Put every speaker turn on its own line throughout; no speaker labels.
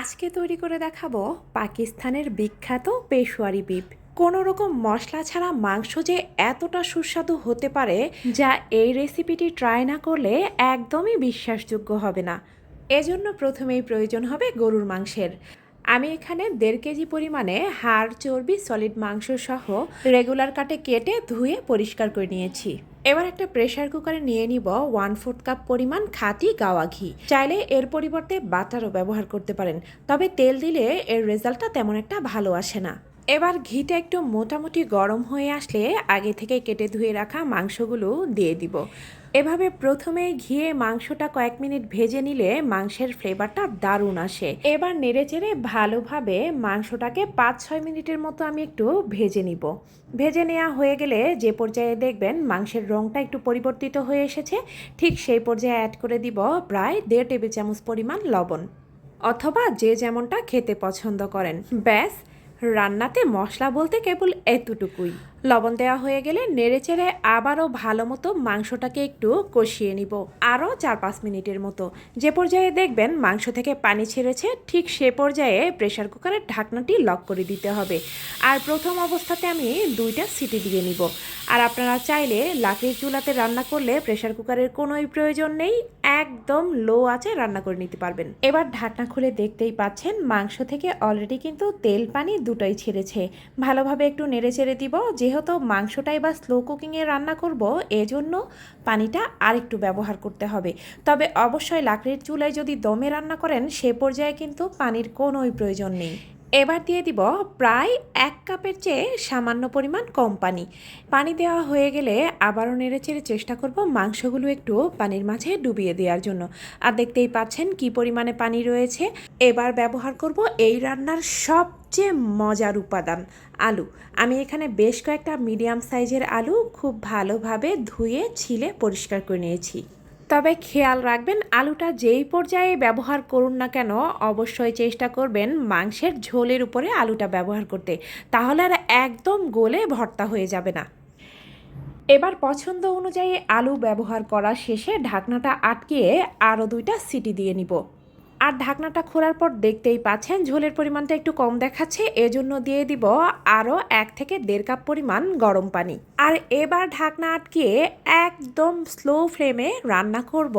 আজকে তৈরি করে দেখাবো পাকিস্তানের বিখ্যাত পেশোয়ারি বিপ। কোনো রকম মশলা ছাড়া মাংস যে এতটা সুস্বাদু হতে পারে, যা এই রেসিপিটি ট্রাই না করলে একদমই বিশ্বাসযোগ্য হবে না। এজন্য প্রথমেই প্রয়োজন হবে গরুর মাংসের। আমি এখানে দেড় কেজি পরিমাণে হাড়, চর্বি সলিড মাংস সহ রেগুলার কাটে কেটে ধুয়ে পরিষ্কার করে নিয়েছি। এবার একটা প্রেশার কুকারে নিয়ে নিব ওয়ান ফোর্থ কাপ পরিমাণ খাঁটি গাওয়া ঘি। চাইলে এর পরিবর্তে বাটারও ব্যবহার করতে পারেন, তবে তেল দিলে এর রেজাল্টটা তেমন একটা ভালো আসে না। এবার ঘিটা একটু মোটামুটি গরম হয়ে আসলে আগে থেকে কেটে ধুয়ে রাখা মাংসগুলো দিয়ে দিব। এভাবে প্রথমে ঘিয়ে মাংসটা কয়েক মিনিট ভেজে নিলে মাংসের ফ্লেভারটা দারুণ আসে। এবার নেড়ে চেড়ে ভালোভাবে মাংসটাকে পাঁচ ছয় মিনিটের মতো আমি একটু ভেজে নিব। ভেজে নেওয়া হয়ে গেলে যে পর্যায়ে দেখবেন মাংসের রঙটা একটু পরিবর্তিত হয়ে এসেছে, ঠিক সেই পর্যায়ে অ্যাড করে দিব প্রায় দেড় টেবিল চামচ পরিমাণ লবণ। অথবা যে যেমনটা খেতে পছন্দ করেন। ব্যাস রান্নাতে মশলা বলতে কেবল এতটুকুই। লবণ দেওয়া হয়ে গেলে নেড়েচেড়ে আবারও ভালো মতো মাংসটাকে একটু কষিয়ে নিব, আরও চার পাঁচ মিনিটের মতো। যে পর্যায়ে দেখবেন মাংস থেকে পানি ছেড়েছে, ঠিক সে পর্যায়ে প্রেশার কুকারের ঢাকনাটি লক করে দিতে হবে। আর প্রথম অবস্থাতে আমি দুইটা সিটি দিয়ে নিব। আর আপনারা চাইলে লাকড়ির চুলাতে রান্না করলে প্রেশার কুকারের কোনোই প্রয়োজন নেই, একদম লো আছে রান্না করে নিতে পারবেন। এবার ঢাকনা খুলে দেখতেই পাচ্ছেন মাংস থেকে অলরেডি কিন্তু তেল পানি দুটোই ছেড়েছে। ভালোভাবে একটু নেড়ে চেড়ে দিব যেহেতু মাংসটাই বা স্লো কুকিংয়ে রান্না করব, এজন্য পানিটা আরেকটু ব্যবহার করতে হবে। তবে অবশ্যই লাকড়ির চুলায় যদি দমে রান্না করেন, সে পর্যায়ে কিন্তু পানির কোনোই প্রয়োজন নেই। এবার দিয়ে দিব প্রায় এক কাপের চেয়ে সামান্য পরিমাণ কম পানি। পানি দেওয়া হয়ে গেলে আবারও নেড়ে চেড়ে চেষ্টা করব মাংসগুলো একটু পানির মাঝে ডুবিয়ে দেওয়ার জন্য। আর দেখতেই পাচ্ছেন কি পরিমাণে পানি রয়েছে। এবার ব্যবহার করব এই রান্নার সবচেয়ে মজার উপাদান, আলু। আমি এখানে বেশ কয়েকটা মিডিয়াম সাইজের আলু খুব ভালোভাবে ধুয়ে, ছিলে পরিষ্কার করে নিয়েছি। তবে খেয়াল রাখবেন, আলুটা যেই পর্যায়ে ব্যবহার করুন না কেন, অবশ্যই চেষ্টা করবেন মাংসের ঝোলের উপরে আলুটা ব্যবহার করতে। তাহলে আর একদম গোলে ভর্তা হয়ে যাবে না। এবার পছন্দ অনুযায়ী আলু ব্যবহার করা শেষে ঢাকনাটা আটকিয়ে আরও দুইটা সিটি দিয়ে নিব। আর ঢাকনাটা খোলার পর দেখতেই পাচ্ছেন, ঝোলের পরিমাণটা একটু কম দেখাচ্ছে, এজন্য দিয়ে দিব আরও এক থেকে দেড় কাপ পরিমাণ গরম পানি। আর এবার ঢাকনা আটকিয়ে একদম স্লো ফ্লেমে রান্না করব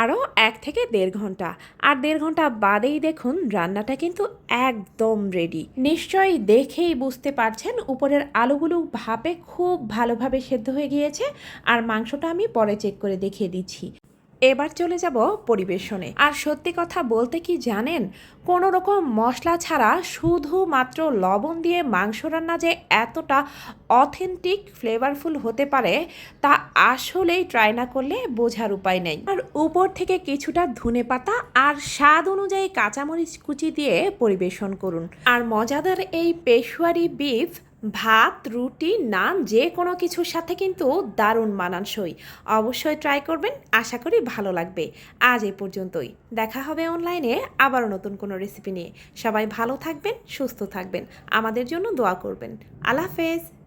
আরও এক থেকে দেড় ঘণ্টা। আর দেড় ঘণ্টা বাদেই দেখুন, রান্নাটা কিন্তু একদম রেডি নিশ্চয়ই দেখেই বুঝতে পারছেন, উপরের আলুগুলো ভাপে খুব ভালোভাবে সেদ্ধ হয়ে গিয়েছে। আর মাংসটা আমি পরে চেক করে দেখিয়ে দিচ্ছি। এবার চলে যাব পরিবেশনে। আর সত্যি কথা বলতে কি জানেন? কোনো রকম মশলা ছাড়া শুধুমাত্র লবণ দিয়ে মাংস রান্না যে এতটা অথেন্টিক ফ্লেভারফুল হতে পারে, তা আসলেই ট্রাই না করলে বোঝার উপায় নেই। আর উপর থেকে কিছুটা ধনে পাতা আর স্বাদ অনুযায়ী কাঁচামরিচ কুচি দিয়ে পরিবেশন করুন। আর মজাদার এই পেশোয়ারি বিফ ভাত, রুটি, নান, যে কোনো কিছুর সাথে কিন্তু দারুণ মানানসই। অবশ্যই ট্রাই করবেন, আশা করি ভালো লাগবে। আজ এ পর্যন্তই। দেখা হবে অনলাইনে আবারও নতুন কোনো রেসিপি নিয়ে। সবাই ভালো থাকবেন, সুস্থ থাকবেন। আমাদের জন্য দোয়া করবেন। আল্লাহ হাফেজ।